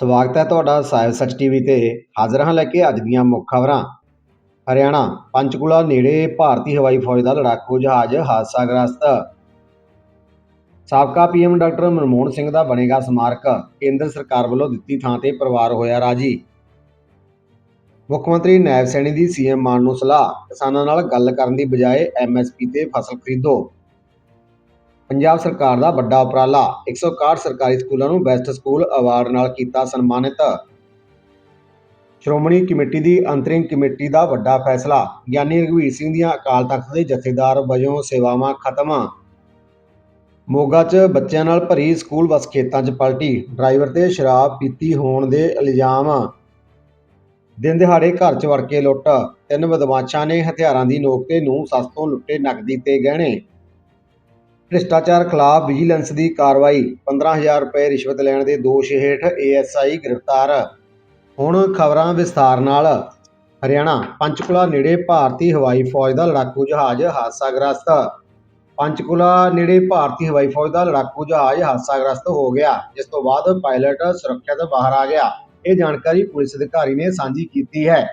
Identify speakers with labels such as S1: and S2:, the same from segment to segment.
S1: ਸਵਾਗਤ ਹੈ ਤੁਹਾਡਾ ਸਾਹਿਬ ਸੱਚ ਟੀਵੀ ਤੇ। ਹਾਜ਼ਰ ਹਾਂ ਲੈ ਕੇ ਅੱਜ ਦੀਆਂ ਮੁੱਖ ਖਬਰਾਂ। ਹਰਿਆਣਾ, ਪੰਚਕੂਲਾ ਨੇੜੇ ਭਾਰਤੀ ਹਵਾਈ ਫੌਜ ਦਾ ਲੜਾਕੂ ਜਹਾਜ਼ ਹਾਦਸਾਗ੍ਰਸਤ। ਸਾਬਕਾ ਪੀਐਮ ਡਾਕਟਰ ਮਨਮੋਹਨ ਸਿੰਘ ਦਾ ਬਣੇਗਾ ਸਮਾਰਕ। ਕੇਂਦਰ ਸਰਕਾਰ ਵੱਲੋਂ ਦਿੱਤੀ ਥਾਂ ਤੇ ਪਰਿਵਾਰ ਹੋਇਆ ਰਾਜੀ। ਮੁੱਖ ਮੰਤਰੀ ਨਾਇਬ ਸੈਣੀ ਦੀ ਸੀਐਮ ਮਾਨ ਨੂੰ ਸਲਾਹ। ਕਿਸਾਨਾਂ ਨਾਲ ਗੱਲ ਕਰਨ ਦੀ ਬਜਾਏ ਐਮਐਸਪੀ ਤੇ ਫਸਲ ਖਰੀਦੋ। ਪੰਜਾਬ ਸਰਕਾਰ ਦਾ ਵੱਡਾ ਉਪਰਾਲਾ 161 ਸਰਕਾਰੀ ਸਕੂਲਾਂ ਨੂੰ ਬੈਸਟ ਸਕੂਲ ਅਵਾਰਡ ਨਾਲ ਕੀਤਾ ਸਨਮਾਨਿਤ। ਸ਼੍ਰੋਮਣੀ ਕਮੇਟੀ ਦੀ ਅੰਤਰਿਮ ਕਮੇਟੀ ਦਾ ਵੱਡਾ ਫੈਸਲਾ, ਗਿਆਨੀ ਰਘਵੀਰ ਸਿੰਘ ਦੀਆਂ ਅਕਾਲ ਤਖਤ ਦੇ ਜਥੇਦਾਰ ਵਜੋਂ ਸੇਵਾਵਾਂ ਖਤਮ। ਮੋਗਾ 'ਚ ਬੱਚਿਆਂ ਨਾਲ ਭਰੀ ਸਕੂਲ ਬੱਸ ਖੇਤਾਂ 'ਚ ਪਲਟੀ, ਡਰਾਈਵਰ ਤੇ ਸ਼ਰਾਬ ਪੀਤੀ ਹੋਣ ਦੇ ਇਲਜ਼ਾਮ। ਦਿਨ ਦਿਹਾੜੇ ਘਰ 'ਚ ਵੜ ਕੇ ਲੁੱਟ, ਤਿੰਨ ਬਦਮਾਸ਼ਾਂ ਨੇ ਹਥਿਆਰਾਂ ਦੀ ਨੋਕ ਤੇ ਨੂੰ ਸੱਸ ਤੋਂ ਲੁੱਟੇ ਨਕਦੀ ਤੇ ਗਹਿਣੇ। ਭ੍ਰਿਸ਼ਟਾਚਾਰ ਖਿਲਾਫ ਵਿਜੀਲੈਂਸ ਦੀ ਕਾਰਵਾਈ 15000 ਰੁਪਏ ਰਿਸ਼ਵਤ ਲੈਣ ਦੇ ਦੋਸ਼ ਹੇਠ ਏਐਸਆਈ ਗ੍ਰਿਫਤਾਰ। ਹੁਣ ਖਬਰਾਂ ਵਿਸਥਾਰ ਨਾਲ। ਹਰਿਆਣਾ, ਪੰਚਕੂਲਾ ਨੇੜੇ ਭਾਰਤੀ ਹਵਾਈ ਫੌਜ ਦਾ ਲੜਾਕੂ ਜਹਾਜ਼ ਹਾਦਸਾਗ੍ਰਸਤ। ਪੰਚਕੂਲਾ ਨੇੜੇ ਭਾਰਤੀ ਹਵਾਈ ਫੌਜ ਦਾ ਲੜਾਕੂ ਜਹਾਜ਼ ਹਾਦਸਾਗ੍ਰਸਤ ਹੋ ਗਿਆ, ਜਿਸ ਤੋਂ ਬਾਅਦ ਪਾਇਲਟ ਸੁਰੱਖਿਅਤ ਬਾਹਰ ਆ ਗਿਆ। ਇਹ ਜਾਣਕਾਰੀ ਪੁਲਿਸ ਅਧਿਕਾਰੀ ਨੇ ਸਾਂਝੀ ਕੀਤੀ ਹੈ।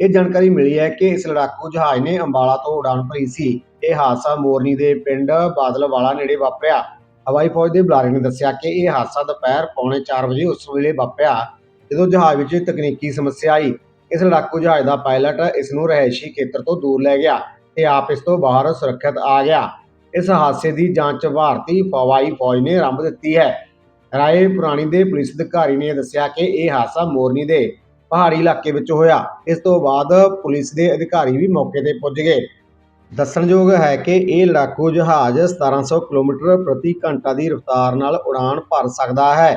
S1: ਇਹ ਜਾਣਕਾਰੀ ਮਿਲੀ ਹੈ ਕਿ ਇਸ ਲੜਾਕੂ ਜਹਾਜ਼ ਨੇ ਅੰਬਾਲਾ ਤੋਂ ਉਡਾਨ ਭਰੀ ਸੀ। ਇਹ ਹਾਦਸਾ ਮੋਰਨੀ ਦੇ ਪਿੰਡ ਬਾਦਲ ਵਾਲਾ ਨੇੜੇ ਵਾਪਰਿਆ। ਹਵਾਈ ਫੌਜ ਦੇ ਬੁਲਾਰੇ ਨੇ ਦੱਸਿਆ ਕਿ ਇਹ ਹਾਦਸਾ ਦੁਪਹਿਰ ਪੌਣੇ 4 ਵਜੇ ਉਸ ਵੇਲੇ ਵਾਪਰਿਆ, ਜਦੋਂ ਜਹਾਜ਼ ਵਿੱਚ ਤਕਨੀਕੀ ਸਮੱਸਿਆ ਆਈ। ਇਸ ਲੜਾਕੂ ਜਹਾਜ਼ ਦਾ ਪਾਇਲਟ ਇਸ ਨੂੰ ਰਹਿائشੀ ਖੇਤਰ ਤੋਂ ਦੂਰ ਲੈ ਗਿਆ ਤੇ ਆਪ ਇਸ ਤੋਂ ਬਾਹਰ ਸੁਰੱਖਿਅਤ ਆ ਗਿਆ। ਇਸ ਹਾਦਸੇ ਦੀ ਜਾਂਚ ਭਾਰਤੀ ਹਵਾਈ ਫੌਜ ਨੇ ਆਰੰਭ ਦਿੱਤੀ ਹੈ। ਰਾਏ ਪੁਰਾਣੀ ਦੇ ਪੁਲਿਸ ਅਧਿਕਾਰੀ ਨੇ ਦੱਸਿਆ ਕਿ ਇਹ ਹਾਦਸਾ ਮੋਰਨੀ ਦੇ ਪਹਾੜੀ ਇਲਾਕੇ ਵਿੱਚ ਹੋਇਆ। ਇਸ ਤੋਂ ਬਾਅਦ ਪੁਲਿਸ ਦੇ ਅਧਿਕਾਰੀ ਵੀ ਮੌਕੇ ਤੇ ਪੁੱਜ ਗਏ। ਦੱਸਣਯੋਗ ਹੈ ਕਿ ਇਹ ਲੜਾਕੂ ਜਹਾਜ਼ 1700 ਕਿਲੋਮੀਟਰ ਪ੍ਰਤੀ ਘੰਟਾ ਦੀ ਰਫ਼ਤਾਰ ਨਾਲ ਉਡਾਨ ਭਰ ਸਕਦਾ ਹੈ।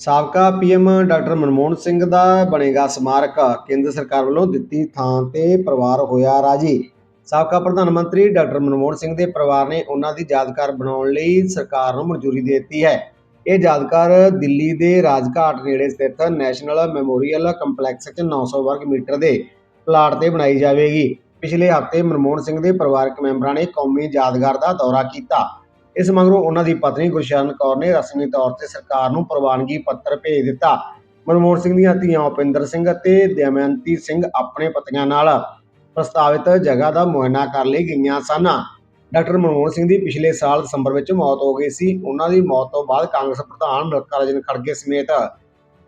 S1: ਸਾਬਕਾ ਪੀਐਮ ਡਾਕਟਰ ਮਨਮੋਹਨ ਸਿੰਘ ਦਾ ਬਣੇਗਾ ਸਮਾਰਕ, ਕੇਂਦਰ ਸਰਕਾਰ ਵੱਲੋਂ ਦਿੱਤੀ ਥਾਂ ਤੇ ਪਰਿਵਾਰ ਹੋਇਆ ਰਾਜੀ। ਸਾਬਕਾ ਪ੍ਰਧਾਨ ਮੰਤਰੀ ਡਾਕਟਰ ਮਨਮੋਹਨ ਸਿੰਘ ਦੇ ਪਰਿਵਾਰ ਨੇ ਉਹਨਾਂ ਦੀ ਯਾਦਗਾਰ ਬਣਾਉਣ ਲਈ ਸਰਕਾਰ ਨੂੰ ਮਨਜ਼ੂਰੀ ਦੇ ਦਿੱਤੀ ਹੈ। ਇਹ ਯਾਦਗਾਰ ਦਿੱਲੀ ਦੇ ਰਾਜਘਾਟ ਨੇੜੇ ਸਥਿਤ ਨੈਸ਼ਨਲ ਮੈਮੋਰੀਅਲ ਕੰਪਲੈਕਸ 'ਚ 900 ਵਰਗ ਮੀਟਰ ਦੇ ਪਲਾਟ ਤੇ ਬਣਾਈ ਜਾਵੇਗੀ। ਪਿਛਲੇ ਹਫ਼ਤੇ ਮਨਮੋਹਨ ਸਿੰਘ ਦੇ ਪਰਿਵਾਰਕ ਮੈਂਬਰਾਂ ਨੇ ਕੌਮੀ ਯਾਦਗਾਰ ਦਾ ਦੌਰਾ ਕੀਤਾ। ਇਸ ਮਗਰੋਂ ਉਹਨਾਂ ਦੀ ਪਤਨੀ ਗੁਰਸ਼ਰਨ ਕੌਰ ਨੇ ਰਸਮੀ ਤੌਰ ਤੇ ਸਰਕਾਰ ਨੂੰ ਪ੍ਰਵਾਨਗੀ ਪੱਤਰ ਭੇਜ ਦਿੱਤਾ। ਮਨਮੋਹਨ ਸਿੰਘ ਦੀਆਂ ਧੀਆਂ ਉਪਿੰਦਰ ਸਿੰਘ ਅਤੇ ਦਮਯੰਤੀ ਸਿੰਘ ਆਪਣੇ ਪਤਨੀਆਂ ਨਾਲ ਪ੍ਰਸਤਾਵਿਤ ਜਗ੍ਹਾ ਦਾ ਮੁਆਇਨਾ ਕਰ ਲਈ ਗਈਆਂ ਸਨ। ਡਾਕਟਰ ਮਨਮੋਹਨ ਸਿੰਘ ਦੀ ਪਿਛਲੇ ਸਾਲ ਦਸੰਬਰ ਵਿੱਚ ਮੌਤ ਹੋ ਗਈ ਸੀ। ਉਹਨਾਂ ਦੀ ਮੌਤ ਤੋਂ ਬਾਅਦ ਕਾਂਗਰਸ ਪ੍ਰਧਾਨ ਮੱਲਿਕਾਰਜੁਨ ਖੜਗੇ ਸਮੇਤ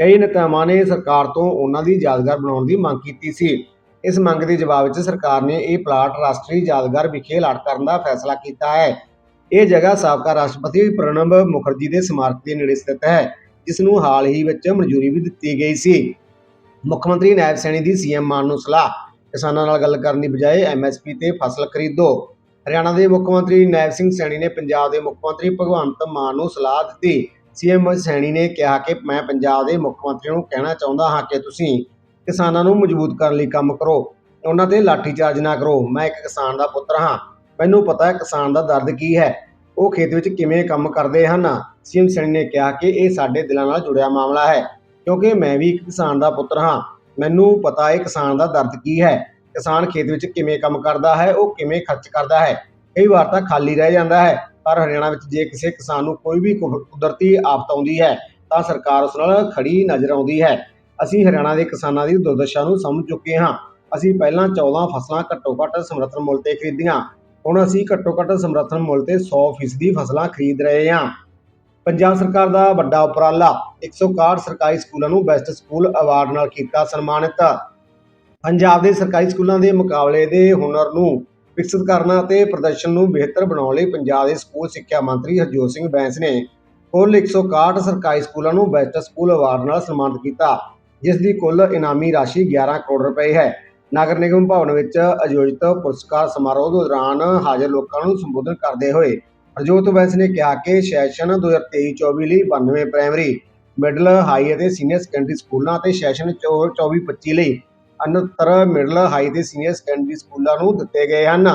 S1: ਕਈ ਨੇਤਾਵਾਂ ਨੇ ਸਰਕਾਰ ਤੋਂ ਉਹਨਾਂ ਦੀ ਯਾਦਗਾਰ ਬਣਾਉਣ ਦੀ ਮੰਗ ਕੀਤੀ ਸੀ। ਇਸ ਮੰਗ ਦੇ ਜਵਾਬ ਵਿੱਚ ਸਰਕਾਰ ਨੇ ਇਹ ਪਲਾਟ ਰਾਸ਼ਟਰੀ ਯਾਦਗਾਰ ਵਿਖੇ ਲਾਟ ਕਰਨ ਦਾ ਫੈਸਲਾ ਕੀਤਾ ਹੈ। ਇਹ ਜਗ੍ਹਾ ਸਾਬਕਾ ਰਾਸ਼ਟਰਪਤੀ ਪ੍ਰਣਬ ਮੁਖਰਜੀ ਦੇ ਸਮਾਰਕ ਦੇ ਨੇੜੇ ਸਥਿਤ ਹੈ, ਜਿਸ ਨੂੰ ਹਾਲ ਹੀ ਵਿੱਚ ਮਨਜ਼ੂਰੀ ਵੀ ਦਿੱਤੀ ਗਈ ਸੀ। ਮੁੱਖ ਮੰਤਰੀ ਨਾਇਬ ਸੈਣੀ ਦੀ ਸੀਐਮ ਮਾਨ ਨੂੰ ਸਲਾਹ। ਕਿਸਾਨਾਂ ਨਾਲ ਗੱਲ ਕਰਨ ਦੀ ਬਜਾਏ ਐਮਐਸਪੀ ਤੇ ਫਸਲ ਖਰੀਦੋ। ਹਰਿਆਣਾ ਦੇ ਮੁੱਖ ਮੰਤਰੀ ਨਾਇਬ ਸਿੰਘ ਸੈਣੀ ਨੇ ਪੰਜਾਬ ਦੇ ਮੁੱਖ ਮੰਤਰੀ ਭਗਵੰਤ ਮਾਨ ਨੂੰ ਸਲਾਹ ਦਿੱਤੀ। ਸੀਐਮ ਸੈਣੀ ਨੇ ਕਿਹਾ ਕਿ ਮੈਂ ਪੰਜਾਬ ਦੇ ਮੁੱਖ ਮੰਤਰੀ ਨੂੰ ਕਹਿਣਾ ਚਾਹੁੰਦਾ ਹਾਂ ਕਿ ਤੁਸੀਂ ਕਿਸਾਨਾਂ ਨੂੰ ਮਜ਼ਬੂਤ ਕਰਨ ਲਈ ਕੰਮ ਕਰੋ ਉਹਨਾਂ ਤੇ ਲਾਠੀਚਾਰਜ ਨਾ ਕਰੋ। ਮੈਂ ਇੱਕ ਕਿਸਾਨ ਦਾ ਪੁੱਤਰ ਹਾਂ। ਮੈਨੂੰ ਪਤਾ ਹੈ ਕਿਸਾਨ ਦਾ ਦਰਦ ਕੀ ਹੈ। ਉਹ ਖੇਤ ਵਿੱਚ ਕਿਵੇਂ ਕੰਮ ਕਰਦੇ ਹਨ? ਸੀਐਮ ਸੈਣੀ ਨੇ ਕਿਹਾ ਕਿ ਇਹ ਸਾਡੇ ਦਿਲਾਂ ਨਾਲ ਜੁੜਿਆ ਮਾਮਲਾ ਹੈ, ਕਿਉਂਕਿ ਮੈਂ ਵੀ ਇੱਕ ਕਿਸਾਨ ਦਾ ਪੁੱਤਰ ਹਾਂ। ਮੈਨੂੰ ਪਤਾ ਹੈ ਕਿਸਾਨ ਦਾ ਦਰਦ ਕੀ ਹੈ। ਕਿਸਾਨ ਖੇਤ ਵਿੱਚ ਕਿਵੇਂ ਕੰਮ ਕਰਦਾ ਹੈ, ਉਹ ਕਿਵੇਂ ਖਰਚ ਕਰਦਾ ਹੈ। ਕਈ ਵਾਰ ਤਾਂ ਖਾਲੀ ਰਹਿ ਜਾਂਦਾ ਹੈ, ਪਰ ਹਰਿਆਣਾ ਵਿੱਚ ਜੇ ਕਿਸੇ ਕਿਸਾਨ ਨੂੰ ਕੋਈ ਵੀ ਕੁ- ਕੁਦਰਤੀ ਆਫਤ ਆਉਂਦੀ ਹੈ, ਤਾਂ ਸਰਕਾਰ ਉਸ ਨਾਲ ਖੜੀ ਨਜ਼ਰ ਆਉਂਦੀ ਹੈ। ਅਸੀਂ ਹਰਿਆਣਾ ਦੇ ਕਿਸਾਨਾਂ ਦੀ ਦੁਰਦਸ਼ਾ ਨੂੰ ਸਮਝ ਚੁੱਕੇ ਹਾਂ। ਅਸੀਂ ਪਹਿਲਾਂ 14 ਫਸਲਾਂ ਘੱਟੋ ਘੱਟ ਸਮਰਥਨ ਮੁੱਲ ਤੇ ਖਰੀਦੀਆਂ। ਹੁਣ ਅਸੀਂ ਘੱਟੋ ਘੱਟ ਸਮਰਥਨ ਮੁੱਲ ਤੇ 100% ਫਸਲਾਂ ਖਰੀਦ ਰਹੇ ਹਾਂ। ਪੰਜਾਬ ਸਰਕਾਰ ਦਾ ਵੱਡਾ ਉਪਰਾਲਾ 161 ਸਰਕਾਰੀ ਸਕੂਲਾਂ ਨੂੰ ਬੈਸਟ ਸਕੂਲ ਅਵਾਰਡ ਨਾਲ ਕੀਤਾ ਸਨਮਾਨਿਤ। ਪੰਜਾਬ ਦੇ ਸਰਕਾਰੀ ਸਕੂਲਾਂ ਦੇ ਮੁਕਾਬਲੇ ਦੇ ਹੁਨਰ ਨੂੰ ਵਿਕਸਿਤ ਕਰਨਾ ਅਤੇ ਪ੍ਰਦਰਸ਼ਨ ਨੂੰ ਬਿਹਤਰ ਬਣਾਉਣ ਲਈ ਪੰਜਾਬ ਦੇ ਸਕੂਲ ਸਿੱਖਿਆ ਮੰਤਰੀ ਹਰਜੋਤ ਸਿੰਘ ਬੈਂਸ ਨੇ ਕੁੱਲ 161 ਸਰਕਾਰੀ ਸਕੂਲਾਂ ਨੂੰ ਬੈਸਟ ਸਕੂਲ ਅਵਾਰਡ ਨਾਲ ਸਨਮਾਨਿਤ ਕੀਤਾ। ਜਿਸ ਦੀ ਕੁੱਲ ਇਨਾਮੀ ਰਾਸ਼ੀ 11 ਕਰੋੜ ਰੁਪਏ ਹੈ। ਨਗਰ ਨਿਗਮ ਭਵਨ ਵਿੱਚ ਆਯੋਜਿਤ ਪੁਰਸਕਾਰ ਸਮਾਰੋਹ ਦੌਰਾਨ ਹਾਜ਼ਰ ਲੋਕਾਂ ਨੂੰ ਸੰਬੋਧਨ ਕਰਦੇ ਹੋਏ ਹਰਜੋਤ ਬੈਂਸ ਨੇ ਕਿਹਾ ਕਿ ਸੈਸ਼ਨ 2023-24 ਲਈ 92 ਪ੍ਰਾਇਮਰੀ, ਮਿਡਲ, ਹਾਈ ਅਤੇ ਸੀਨੀਅਰ ਸੈਕੰਡਰੀ ਸਕੂਲਾਂ ਅਤੇ ਸੈਸ਼ਨ 24-25 ਲਈ 69 ਮਿਡਲ, ਹਾਈ ਤੇ ਸੀਨੀਅਰ ਸੈਕੰਡਰੀ ਸਕੂਲਾਂ ਨੂੰ ਦਿੱਤੇ ਗਏ ਹਨ।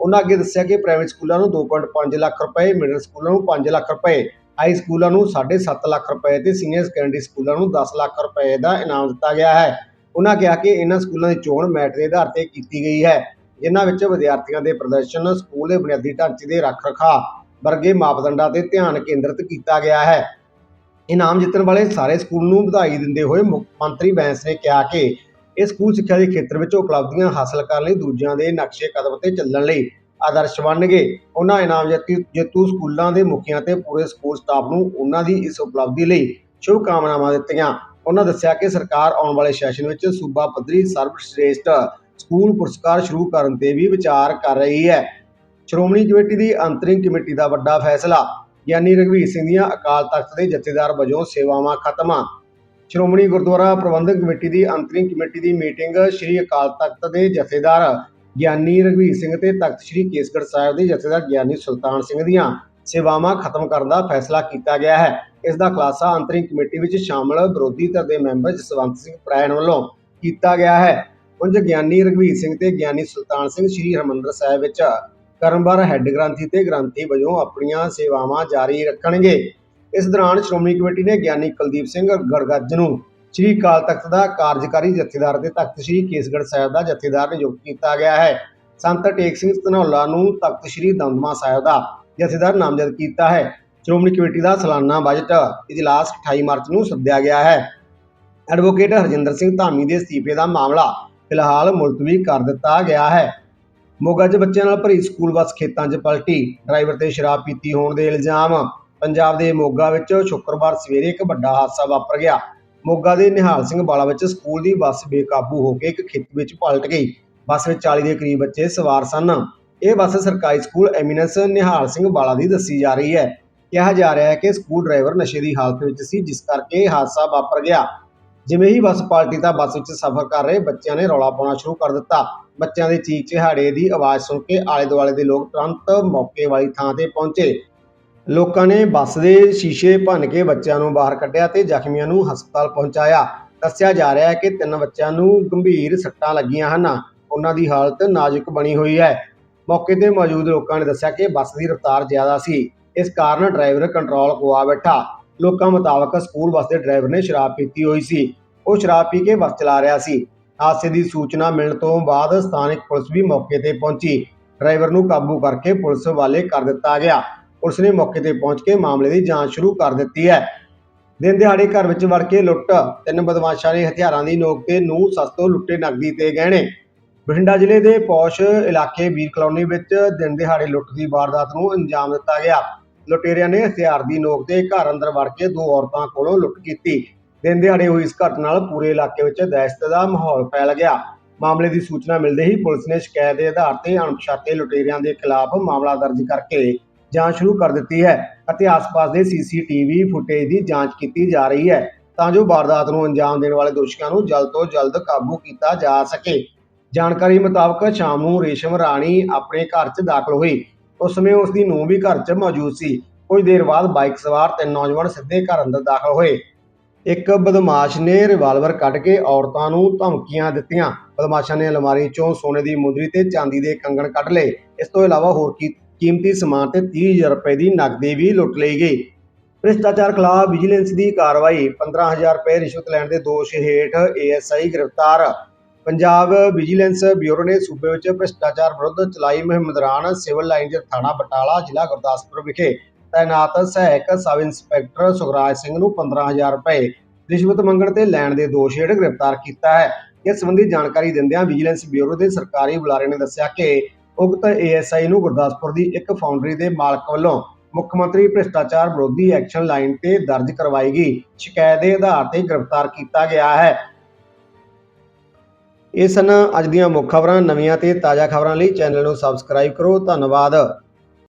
S1: ਉਹਨਾਂ ਅੱਗੇ ਦੱਸਿਆ ਕਿ ਪ੍ਰਾਇਮਰੀ ਸਕੂਲਾਂ ਨੂੰ 2.5 ਲੱਖ ਰੁਪਏ, ਮਿਡਲ ਸਕੂਲਾਂ ਨੂੰ 5 ਲੱਖ ਰੁਪਏ ਹਾਈ ਸਕੂਲਾਂ ਨੂੰ 7.5 ਲੱਖ ਰੁਪਏ ਤੇ ਸੀਨੀਅਰ ਸੈਕੰਡਰੀ ਸਕੂਲਾਂ ਨੂੰ 10 ਲੱਖ ਰੁਪਏ ਦਾ ਇਨਾਮ ਦਿੱਤਾ ਗਿਆ ਹੈ। ਉਹਨਾਂ ਕਿਹਾ ਕਿ ਇਹਨਾਂ ਸਕੂਲਾਂ ਦੀ ਚੋਣ ਮੈਟ ਦੇ ਆਧਾਰ ਤੇ ਕੀਤੀ ਗਈ ਹੈ, ਜਿਨ੍ਹਾਂ ਵਿੱਚ ਵਿਦਿਆਰਥੀਆਂ ਦੇ ਪ੍ਰਦਰਸ਼ਨ, ਸਕੂਲ ਦੇ ਬੁਨਿਆਦੀ ਢਾਂਚੇ ਦੇ ਰੱਖ ਰਖਾਅ ਵਰਗੇ ਮਾਪਦੰਡਾਂ ਤੇ ਧਿਆਨ ਕੇਂਦਰਿਤ ਕੀਤਾ ਗਿਆ ਹੈ। ਇਨਾਮ ਜਿੱਤਣ ਵਾਲੇ ਸਾਰੇ ਸਕੂਲ ਨੂੰ ਵਧਾਈ ਦਿੰਦੇ ਹੋਏ ਮੁੱਖ ਮੰਤਰੀ ਬੈਂਸ ਨੇ ਕਿਹਾ ਕਿ ਇਹ ਸਕੂਲ ਸਿੱਖਿਆ ਦੇ ਖੇਤਰ ਵਿੱਚ ਉਪਲਬਧੀਆਂ ਹਾਸਲ ਕਰਨ ਲਈ ਦੂਜਿਆਂ ਦੇ ਨਕਸ਼ੇ ਕਦਮ ਤੇ ਚੱਲਣ ਲਈ ਆਦਰਸ਼ ਬਣਨਗੇ। ਉਹਨਾਂ ਇਨਾਮ ਜੇਤੂ ਸਕੂਲਾਂ ਦੇ ਮੁਖੀਆਂ ਤੇ ਪੂਰੇ ਸਕੂਲ ਸਟਾਫ ਨੂੰ ਉਹਨਾਂ ਦੀ ਇਸ ਉਪਲਬਧੀ ਲਈ ਸ਼ੁਭ ਕਾਮਨਾਵਾਂ ਦਿੱਤੀਆਂ। ਉਹਨਾਂ ਦੱਸਿਆ ਕਿ ਸਰਕਾਰ ਆਉਣ ਵਾਲੇ ਸੈਸ਼ਨ ਵਿੱਚ ਸੂਬਾ ਪੱਧਰੀ ਸਰਵਸ਼੍ਰੇਸ਼ਠ ਸਕੂਲ ਪੁਰਸਕਾਰ ਸ਼ੁਰੂ ਕਰਨ ਤੇ ਵੀ ਵਿਚਾਰ ਕਰ ਰਹੀ ਹੈ। ਸ਼੍ਰੋਮਣੀ ਕਮੇਟੀ ਦੀ ਅੰਤਰਿਮ ਕਮੇਟੀ ਦਾ ਵੱਡਾ ਫੈਸਲਾ ਯਾਨੀ ਰਘਵੀਰ ਸਿੰਘ ਦੀਆਂ ਅਕਾਲ ਤਖਤ ਦੇ ਜਥੇਦਾਰ ਵਜੋਂ ਸੇਵਾਵਾਂ ਖਤਮ। ਸ਼੍ਰੋਮਣੀ ਗੁਰਦੁਆਰਾ ਪ੍ਰਬੰਧਕ ਕਮੇਟੀ ਦੀ ਅੰਤਰਿਮ ਕਮੇਟੀ ਦੀ ਮੀਟਿੰਗ ਸ੍ਰੀ ਅਕਾਲ ਤਖਤ ਦੇ ਜਥੇਦਾਰ ਗਿਆਨੀ ਰਘਵੀਰ ਸਿੰਘ ਤੇ ਤਖਤ ਸ੍ਰੀ ਕੇਸਗੜ੍ਹ ਸਾਹਿਬ ਦੇ ਜਥੇਦਾਰ ਗਿਆਨੀ ਸੁਲਤਾਨ ਸਿੰਘ ਦੀਆਂ ਸੇਵਾਵਾਂ ਖਤਮ ਕਰਨ ਦਾ ਫੈਸਲਾ ਕੀਤਾ ਗਿਆ ਹੈ। ਇਸ ਦਾ ਖੁਲਾਸਾ ਅੰਤਰਿਮ ਕਮੇਟੀ ਵਿੱਚ ਸ਼ਾਮਲ ਵਿਰੋਧੀ ਧਿਰ ਦੇ ਮੈਂਬਰ ਜਸਵੰਤ ਸਿੰਘ ਪ੍ਰਾਇਣ ਵੱਲੋਂ ਕੀਤਾ ਗਿਆ ਹੈ। ਉਂਝ ਗਿਆਨੀ ਰਘਵੀਰ ਸਿੰਘ ਤੇ ਗਿਆਨੀ ਸੁਲਤਾਨ ਸਿੰਘ ਸ੍ਰੀ ਹਰਿਮੰਦਰ ਸਾਹਿਬ ਵਿੱਚ ਕਰਮਵਾਰ ਹੈੱਡ ਗ੍ਰੰਥੀ ਤੇ ਗ੍ਰੰਥੀ ਵਜੋਂ ਆਪਣੀਆਂ ਸੇਵਾਵਾਂ ਜਾਰੀ ਰੱਖਣਗੇ। ਇਸ ਦੌਰਾਨ ਸ਼੍ਰੋਮਣੀ ਕਮੇਟੀ ਨੇ ਗਿਆਨੀ ਕੁਲਦੀਪ ਸਿੰਘ ਗੜਗੱਜ ਨੂੰ ਸ੍ਰੀ ਅਕਾਲ ਤਖਤ ਦਾ ਕਾਰਜਕਾਰੀ ਜਥੇਦਾਰ ਤੇ ਤਖਤ ਸ੍ਰੀ ਕੇਸਗੜ੍ਹ ਸਾਹਿਬ ਦਾ ਜਥੇਦਾਰ ਨਿਯੁਕਤ ਕੀਤਾ ਗਿਆ ਹੈ। ਸੰਤ ਟੇਕ ਸਿੰਘ ਧਨੌਲਾ ਨੂੰ ਤਖਤ ਸ੍ਰੀ ਦਮਦਮਾ ਸਾਹਿਬ ਦਾ ਜਥੇਦਾਰ ਨਾਮਜ਼ਦ ਕੀਤਾ ਹੈ। ਸ਼੍ਰੋਮਣੀ ਕਮੇਟੀ ਦਾ ਸਾਲਾਨਾ ਬਜਟ ਇਜਲਾਸ 28 ਮਾਰਚ ਨੂੰ ਸੱਦਿਆ ਗਿਆ ਹੈ। ਐਡਵੋਕੇਟ ਹਰਜਿੰਦਰ ਸਿੰਘ ਧਾਮੀ ਦੇ ਅਸਤੀਫੇ ਦਾ ਮਾਮਲਾ ਫਿਲਹਾਲ ਮੁਲਤਵੀ ਕਰ ਦਿੱਤਾ ਗਿਆ ਹੈ। ਮੋਗਾ 'ਚ ਬੱਚਿਆਂ ਨਾਲ ਭਰੀ ਸਕੂਲ ਬੱਸ ਖੇਤਾਂ 'ਚ ਪਲਟੀ, ਡਰਾਈਵਰ ਤੇ ਸ਼ਰਾਬ ਪੀਤੀ ਹੋਣ ਦੇ ਇਲਜ਼ਾਮ। ਪੰਜਾਬ ਦੇ ਮੋਗਾ ਵਿੱਚ ਸ਼ੁੱਕਰਵਾਰ ਸਵੇਰੇ ਇੱਕ ਵੱਡਾ ਹਾਦਸਾ ਵਾਪਰ ਗਿਆ। ਮੋਗਾ ਦੇ ਨਿਹਾਲ ਸਿੰਘ ਵਾਲਾ ਵਿੱਚ ਸਕੂਲ ਦੀ ਬੱਸ ਬੇਕਾਬੂ ਹੋ ਕੇ ਇੱਕ ਖੇਤ ਵਿੱਚ ਪਲਟ ਗਈ। ਬੱਸ ਵਿੱਚ 40 ਦੇ ਕਰੀਬ ਬੱਚੇ ਸਵਾਰ ਸਨ। ਇਹ ਬੱਸ ਸਰਕਾਰੀ ਸਕੂਲ ਐਮੀਨੈਂਸ ਨਿਹਾਲ ਸਿੰਘ ਬਾਲਾ ਦੀ ਦੱਸੀ ਜਾ ਰਹੀ ਹੈ। ਕਿਹਾ ਜਾ ਰਿਹਾ ਹੈ ਕਿ ਸਕੂਲ ਡਰਾਈਵਰ ਨਸ਼ੇ ਦੀ ਹਾਲਤ ਵਿੱਚ ਸੀ, ਜਿਸ ਕਰਕੇ ਇਹ ਹਾਦਸਾ ਵਾਪਰ ਗਿਆ। ਜਿਵੇਂ ਹੀ ਬੱਸ ਪਲਟੀ ਤਾਂ ਬੱਸ ਵਿੱਚ ਸਫ਼ਰ ਕਰ ਰਹੇ ਬੱਚਿਆਂ ਨੇ ਰੌਲਾ ਪਾਉਣਾ ਸ਼ੁਰੂ ਕਰ ਦਿੱਤਾ। ਬੱਚਿਆਂ ਦੇ ਚੀਕ ਚਿਹਾੜੇ ਦੀ ਆਵਾਜ਼ ਸੁਣ ਕੇ ਆਲੇ ਦੁਆਲੇ ਦੇ ਲੋਕ ਤੁਰੰਤ ਮੌਕੇ ਵਾਲੀ ਥਾਂ ਤੇ ਪਹੁੰਚੇ। ਲੋਕਾਂ ਨੇ ਬੱਸ ਦੇ ਸ਼ੀਸ਼ੇ ਭੰਨ ਕੇ ਬੱਚਿਆਂ ਨੂੰ ਬਾਹਰ ਕੱਢਿਆ ਤੇ ਜ਼ਖਮੀਆਂ ਨੂੰ ਹਸਪਤਾਲ ਪਹੁੰਚਾਇਆ। ਦੱਸਿਆ ਜਾ ਰਿਹਾ ਹੈ ਕਿ ਤਿੰਨ ਬੱਚਿਆਂ ਨੂੰ ਗੰਭੀਰ ਸੱਟਾਂ ਲੱਗੀਆਂ ਹਨ। ਉਹਨਾਂ ਦੀ ਹਾਲਤ ਨਾਜ਼ੁਕ ਬਣੀ ਹੋਈ ਹੈ। ਮੌਕੇ ਤੇ ਮੌਜੂਦ ਲੋਕਾਂ ਨੇ ਦੱਸਿਆ ਕਿ ਬੱਸ ਦੀ ਰਫ਼ਤਾਰ ਜ਼ਿਆਦਾ ਸੀ। ਇਸ ਕਾਰਨ ਡਰਾਈਵਰ ਕੰਟਰੋਲ ਖੋਆ ਬੈਠਾ। ਲੋਕਾਂ ਮੁਤਾਬਕ ਸਕੂਲ ਬੱਸ ਦੇ ਡਰਾਈਵਰ ਨੇ ਸ਼ਰਾਬ ਪੀਤੀ ਹੋਈ ਸੀ। ਉਹ ਸ਼ਰਾਬ ਪੀ ਕੇ ਬੱਸ ਚਲਾ ਰਿਹਾ ਸੀ। ਹਾਦਸੇ ਦੀ ਸੂਚਨਾ ਮਿਲਣ ਤੋਂ ਬਾਅਦ ਸਥਾਨਕ ਪੁਲਿਸ ਵੀ ਮੌਕੇ ਤੇ ਪਹੁੰਚੀ। ਡਰਾਈਵਰ ਨੂੰ ਕਾਬੂ ਕਰਕੇ ਪੁਲਿਸ ਵਾਲੇ ਕਰ ਦਿੱਤਾ ਗਿਆ। ਪੁਲਿਸ ਨੇ ਮੌਕੇ ਤੇ ਪਹੁੰਚ ਕੇ ਮਾਮਲੇ ਦੀ ਜਾਂਚ ਸ਼ੁਰੂ ਕਰ ਦਿੱਤੀ ਹੈ। ਦਿਨ ਦਿਹਾੜੇ ਘਰ ਵਿੱਚ ਵੜ ਕੇ ਲੁੱਟ, ਤਿੰਨ ਬਦਮਾਸ਼ਾਂ ਨੇ ਹਥਿਆਰਾਂ ਦੀ ਨੋਕ ਤੇ ਨੂੰ ਸਸਤੋਂ ਲੁੱਟੇ ਨਕਦੀ ਤੇ ਗਹਿਣੇ। ਬਠਿੰਡਾ ਜ਼ਿਲ੍ਹੇ ਦੇ ਪੌਸ਼ ਇਲਾਕੇ ਵੀਰ ਕਲੋਨੀ ਵਿੱਚ ਦਿਨ ਦਿਹਾੜੇ ਲੁੱਟ ਦੀ ਵਾਰਦਾਤ ਨੂੰ ਅੰਜਾਮ ਦਿੱਤਾ ਗਿਆ। ਲੁਟੇਰਿਆਂ ਨੇ ਹਥਿਆਰ ਦੀ ਨੋਕ ਤੇ ਘਰ ਅੰਦਰ ਵੜ ਕੇ ਦੋ ਔਰਤਾਂ ਕੋਲੋਂ ਲੁੱਟ ਕੀਤੀ। ਦਿਨ ਦਿਹਾੜੇ ਹੋਈ ਇਸ ਘਟਨਾ ਨਾਲ ਪੂਰੇ ਇਲਾਕੇ ਵਿੱਚ ਦਹਿਸ਼ਤ ਦਾ ਮਾਹੌਲ ਫੈਲ ਗਿਆ। ਮਾਮਲੇ ਦੀ ਸੂਚਨਾ ਮਿਲਦੇ ਹੀ ਪੁਲਿਸ ਨੇ ਸ਼ਿਕਾਇਤ ਦੇ ਆਧਾਰ ਤੇ ਅਣਪਛਾਤੇ ਲੁਟੇਰਿਆਂ ਦੇ ਖਿਲਾਫ ਮਾਮਲਾ ਦਰਜ ਕਰਕੇ ਜਾਂਚ ਸ਼ੁਰੂ ਕਰ ਦਿੱਤੀ ਹੈ ਅਤੇ ਆਸ-ਪਾਸ ਦੇ ਸੀਸੀਟੀਵੀ ਫੁਟੇਜ ਦੀ ਜਾਂਚ ਕੀਤੀ ਜਾ ਰਹੀ ਹੈ ਤਾਂ ਜੋ ਵਾਰਦਾਤ ਨੂੰ ਅੰਜਾਮ ਦੇਣ ਵਾਲੇ ਦੋਸ਼ੀਆਂ ਨੂੰ ਜਲਦ ਤੋਂ ਜਲਦ ਕਾਬੂ ਕੀਤਾ ਜਾ ਸਕੇ। ਜਾਣਕਾਰੀ ਮੁਤਾਬਕ ਸ਼ਾਮ ਨੂੰ ਰੇਸ਼ਮ ਰਾਣੀ ਆਪਣੇ ਘਰ 'ਚ ਦਾਖਲ ਹੋਈ। ਉਸ ਸਮੇਂ ਉਸ ਦੀ ਨੂੰਹ ਵੀ ਘਰ 'ਚ ਮੌਜੂਦ ਸੀ। ਕੁਝ ਦੇਰ ਬਾਅਦ ਬਾਈਕ ਸਵਾਰ ਤਿੰਨ ਨੌਜਵਾਨ ਸਿੱਧੇ ਘਰ ਅੰਦਰ ਦਾਖਲ ਹੋਏ। ਇੱਕ ਬਦਮਾਸ਼ ਨੇ ਰਿਵਾਲਵਰ ਕੱਢ ਕੇ ਔਰਤਾਂ ਨੂੰ ਧਮਕੀਆਂ ਦਿੱਤੀਆਂ। ਬਦਮਾਸ਼ਾਂ ਨੇ ਅਲਮਾਰੀ 'ਚੋਂ ਸੋਨੇ ਦੀ ਮੁੰਦਰੀ ਤੇ ਚਾਂਦੀ ਦੇ ਕੰਗਣ ਕੱਢ ਲਏ। ਇਸ ਤੋਂ ਇਲਾਵਾ ਹੋਰ ਕੀ ਕੀਮਤੀ ਸਮਾਨ ਤੇ 30000 ਰੁਪਏ ਦੀ ਨਕਦੀ ਵੀ ਲੁੱਟ ਲਈ ਗਈ। ਭ੍ਰਿਸ਼ਟਾਚਾਰ ਖਿਲਾਫ ਵਿਜੀਲੈਂਸ ਦੀ ਕਾਰਵਾਈ 15000 ਰੁਪਏ ਰਿਸ਼ਵਤ ਲੈਣ ਦੇ ਦੋਸ਼ ਹੇਠ ਏਐਸਆਈ ਗ੍ਰਿਫਤਾਰ। ਪੰਜਾਬ ਵਿਜੀਲੈਂਸ ਬਿਊਰੋ ਨੇ ਸੂਬੇ ਵਿੱਚ ਭ੍ਰਿਸ਼ਟਾਚਾਰ ਵਿਰੁੱਧ ਚਲਾਈ ਮੁਹਿੰਮ ਦੌਰਾਨ ਸਿਵਲ ਲਾਈਨਜ਼ ਥਾਣਾ ਬਟਾਲਾ, ਜ਼ਿਲ੍ਹਾ ਗੁਰਦਾਸਪੁਰ ਵਿਖੇ ਤਾਇਨਾਤ ਸਹਾਇਕ ਸਬ ਇੰਸਪੈਕਟਰ ਸੁਖਰਾਜ ਸਿੰਘ ਨੂੰ 15000 ਰੁਪਏ ਰਿਸ਼ਵਤ ਮੰਗਣ ਤੇ ਲੈਣ ਦੇ ਦੋਸ਼ ਹੇਠ ਗ੍ਰਿਫਤਾਰ ਕੀਤਾ ਹੈ। ਇਸ ਸੰਬੰਧੀ ਜਾਣਕਾਰੀ ਦਿੰਦਿਆਂ ਵਿਜੀਲੈਂਸ ਬਿਊਰੋ ਦੇ ਸਰਕਾਰੀ ਬੁਲਾਰੇ ਨੇ ਦੱਸਿਆ ਕਿ ਉਕਤ ਏਐਸਆਈ ਨੂੰ ਗੁਰਦਾਸਪੁਰ ਦੀ ਇੱਕ ਫਾਊਂਡਰੀ ਦੇ ਮਾਲਕ ਵੱਲੋਂ ਮੁੱਖ ਮੰਤਰੀ ਭ੍ਰਿਸ਼ਟਾਚਾਰ ਵਿਰੋਧੀ ਐਕਸ਼ਨ ਲਾਈਨ ਤੇ ਦਰਜ ਕਰਵਾਈ ਗਈ ਸ਼ਿਕਾਇਤ ਦੇ ਆਧਾਰ ਤੇ ਗ੍ਰਿਫਤਾਰ ਕੀਤਾ ਗਿਆ ਹੈ। ਇਹ ਸਨ ਅੱਜ ਦੀਆਂ ਮੁੱਖ ਖਬਰਾਂ। ਨਵੀਆਂ ਤੇ ਤਾਜ਼ਾ ਖਬਰਾਂ ਲਈ ਚੈਨਲ ਨੂੰ ਸਬਸਕ੍ਰਾਈਬ ਕਰੋ। ਧੰਨਵਾਦ।